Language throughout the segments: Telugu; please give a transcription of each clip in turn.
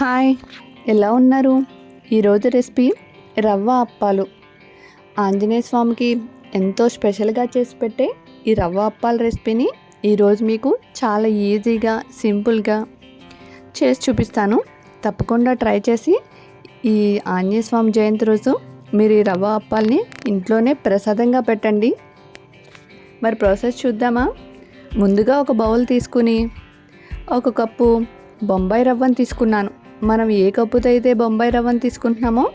హాయ్ ఎలా ఉన్నారు? ఈరోజు రెసిపీ రవ్వ అప్పాలు. ఆంజనేయ స్వామికి ఎంతో స్పెషల్గా చేసి పెట్టే ఈ రవ్వ అప్పాల రెసిపీని ఈరోజు మీకు చాలా ఈజీగా సింపుల్గా చేసి చూపిస్తాను. తప్పకుండా ట్రై చేసి ఈ ఆంజనేయ స్వామి జయంతి రోజు మీరు ఈ రవ్వ అప్పాలని ఇంట్లోనే ప్రసాదంగా పెట్టండి. మరి ప్రాసెస్ చూద్దామా? ముందుగా ఒక బౌల్ తీసుకుని ఒక కప్పు బొంబాయి రవ్వను తీసుకున్నాను. మనం ఏ కప్పుతో అయితే బొంబాయి రవ్వను తీసుకుంటున్నామో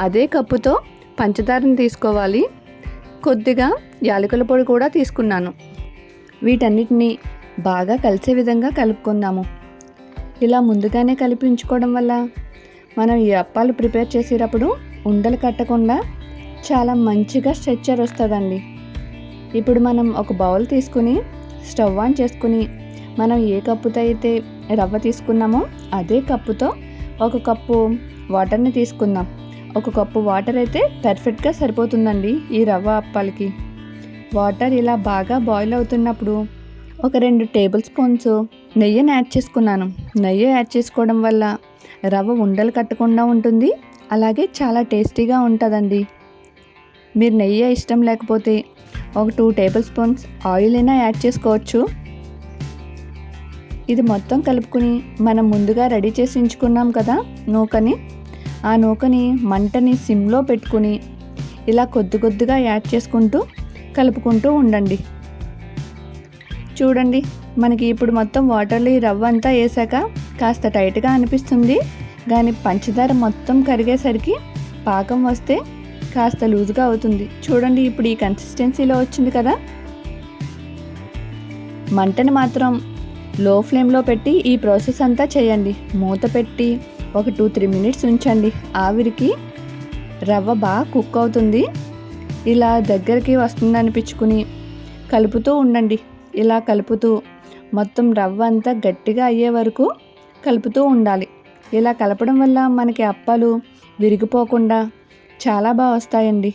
అదే కప్పుతో పంచదారను తీసుకోవాలి. కొద్దిగా యాలకుల పొడి కూడా తీసుకున్నాను. వీటన్నిటిని బాగా కలిసే విధంగా కలుపుకుందాము. ఇలా ముందుగానే కలిపి ఉంచుకోవడం వల్ల మనం ఈ అప్పాలు ప్రిపేర్ చేసేటప్పుడు ఉండలు కట్టకుండా చాలా మంచిగా స్ట్రెచ్చర్ వస్తుందండి. ఇప్పుడు మనం ఒక బౌల్ తీసుకుని స్టవ్ ఆన్ చేసుకుని మనం ఏ కప్పుతో అయితే రవ్వ తీసుకున్నామో అదే కప్పుతో ఒక కప్పు వాటర్ని తీసుకుందాం. ఒక కప్పు వాటర్ అయితే పర్ఫెక్ట్గా సరిపోతుందండి ఈ రవ్వ అప్పాలకి. వాటర్ ఇలా బాగా బాయిల్ అవుతున్నప్పుడు ఒక రెండు టేబుల్ స్పూన్స్ నెయ్యిని యాడ్ చేసుకున్నాను. నెయ్యి యాడ్ చేసుకోవడం వల్ల రవ్వ ఉండలు కట్టకుండా ఉంటుంది అలాగే చాలా టేస్టీగా ఉంటుందండి. మీరు నెయ్యి ఇష్టం లేకపోతే ఒక టూ టేబుల్ స్పూన్స్ ఆయిల్ అయినా యాడ్ చేసుకోవచ్చు. ఇది మొత్తం కలుపుకుని మనం ముందుగా రెడీ చేసి ఉంచుకున్నాం కదా నూకని. ఆ నూకని మంటని సిమ్లో పెట్టుకుని ఇలా కొద్ది కొద్దిగా యాడ్ చేసుకుంటూ కలుపుకుంటూ ఉండండి. చూడండి మనకి ఇప్పుడు మొత్తం వాటర్లో ఈ రవ్వ అంతా వేసాక కాస్త టైట్గా అనిపిస్తుంది. కానీ పంచదార మొత్తం కరిగేసరికి పాకం వస్తే కాస్త లూజ్గా అవుతుంది. చూడండి ఇప్పుడు ఈ కన్సిస్టెన్సీలో వచ్చింది కదా. మంటని మాత్రం లో ఫ్లేమ్లో పెట్టి ఈ ప్రాసెస్ అంతా చేయండి. మూత పెట్టి ఒక టూ త్రీ మినిట్స్ ఉంచండి. ఆవిరికి రవ్వ బాగా కుక్ అవుతుంది. ఇలా దగ్గరికి వస్తుంది అనిపించుకుని కలుపుతూ ఉండండి. ఇలా కలుపుతూ మొత్తం రవ్వ అంతా గట్టిగా అయ్యే వరకు కలుపుతూ ఉండాలి. ఇలా కలపడం వల్ల మనకి అప్పాలు విరిగిపోకుండా చాలా బాగా వస్తాయండి.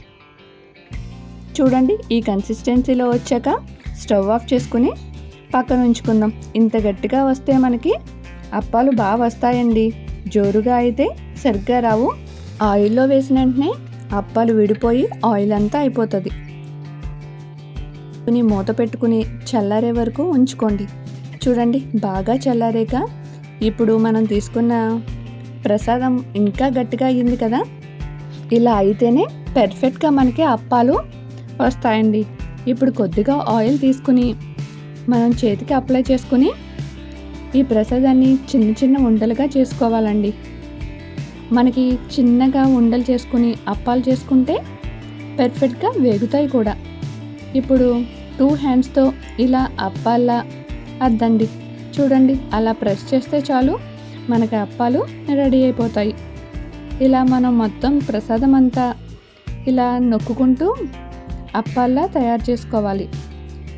చూడండి ఈ కన్సిస్టెన్సీలో వచ్చాక స్టవ్ ఆఫ్ చేసుకుని పక్కన ఉంచుకుందాం ఇంత గట్టిగా వస్తే మనకి అప్పాలు బాగా వస్తాయండి. జోరుగా అయితే సరిగ్గా రావు. ఆయిల్లో వేసిన వెంటనే అప్పాలు విడిపోయి ఆయిల్ అంతా అయిపోతుంది. మూత పెట్టుకుని చల్లారే వరకు ఉంచుకోండి. చూడండి బాగా చల్లారాక ఇప్పుడు మనం తీసుకున్న ప్రసాదం ఇంకా గట్టిగా అయ్యింది కదా? ఇలా అయితేనే పెర్ఫెక్ట్గా మనకి అప్పాలు వస్తాయండి. ఇప్పుడు కొద్దిగా ఆయిల్ తీసుకుని మనం చేతికి అప్లై చేసుకుని ఈ ప్రసాదాన్ని చిన్న చిన్న ఉండలుగా చేసుకోవాలండి. మనకి చిన్నగా ఉండలు చేసుకుని అప్పాలు చేసుకుంటే పెర్ఫెక్ట్గా వేగుతాయి కూడా. ఇప్పుడు టూ హ్యాండ్స్తో ఇలా అప్పాల్లా అద్దండి. చూడండి అలా ప్రెస్ చేస్తే చాలు మనకి అప్పాలు రెడీ అయిపోతాయి. ఇలా మనం మొత్తం ప్రసాదం అంతా ఇలా నొక్కుకుంటూ అప్పాల్లా తయారు చేసుకోవాలి.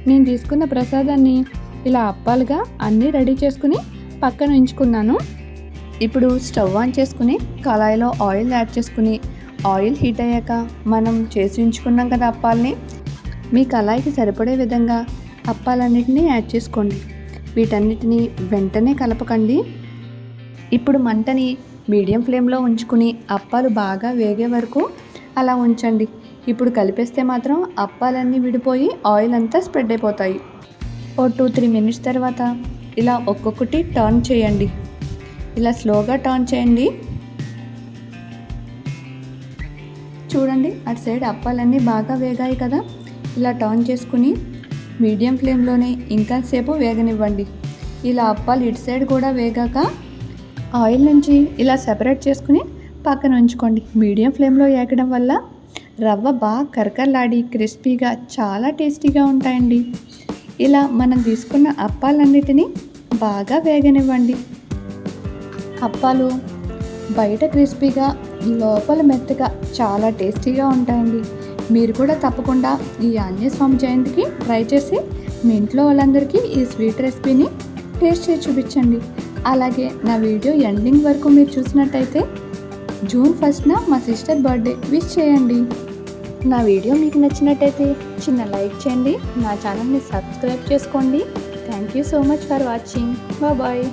నేను తీసుకున్న ప్రసాదాన్ని ఇలా అప్పాలుగా అన్నీ రెడీ చేసుకుని పక్కన ఉంచుకున్నాను. ఇప్పుడు స్టవ్ ఆన్ చేసుకుని కళాయిలో ఆయిల్ యాడ్ చేసుకుని ఆయిల్ హీట్ అయ్యాక మనం చేసి ఉంచుకున్నాం కదా అప్పాలని. మీ కళాయికి సరిపడే విధంగా అప్పాలన్నిటినీ యాడ్ చేసుకోండి. వీటన్నిటిని వెంటనే కలపకండి. ఇప్పుడు మంటని మీడియం ఫ్లేమ్లో ఉంచుకుని అప్పాలు బాగా వేగే వరకు అలా ఉంచండి. ఇప్పుడు కలిపేస్తే మాత్రం అప్పాలన్నీ విడిపోయి ఆయిల్ అంతా స్ప్రెడ్ అయిపోతాయి. ఓ టూ త్రీ మినిట్స్ తర్వాత ఇలా ఒక్కొక్కటి టర్న్ చేయండి. ఇలా స్లోగా టర్న్ చేయండి. చూడండి అటు సైడ్ అప్పాలన్నీ బాగా వేగాయి కదా. ఇలా టర్న్ చేసుకుని మీడియం ఫ్లేమ్లోనే ఇంకా సేపు వేగనివ్వండి. ఇలా అప్పాలు ఇటు సైడ్ కూడా వేగాక ఆయిల్ నుంచి ఇలా సెపరేట్ చేసుకుని పక్కన ఉంచుకోండి. మీడియం ఫ్లేమ్లో వేగడం వల్ల రవ్వ బాగా కరకరలాడి క్రిస్పీగా చాలా టేస్టీగా ఉంటాయండి. ఇలా మనం తీసుకున్న అప్పాలన్నిటినీ బాగా వేగనివ్వండి. అప్పాలు బయట క్రిస్పీగా లోపల మెత్తగా చాలా టేస్టీగా ఉంటాయండి. మీరు కూడా తప్పకుండా ఈ ఆంజనేయ స్వామి జయంతికి ట్రై చేసి మీ ఇంట్లో వాళ్ళందరికీ ఈ స్వీట్ రెసిపీని టేస్ట్ చేసి చూపించండి. అలాగే నా వీడియో ఎండింగ్ వరకు మీరు చూసినట్టయితే జూన్ ఫస్ట్న మా సిస్టర్ బర్త్డే విష్ చేయండి. నా వీడియో మీకు నచ్చినట్టయితే చిన్న లైక్ చేయండి. నా ఛానల్ని సబ్స్క్రైబ్ చేసుకోండి. Thank you so much for watching. Bye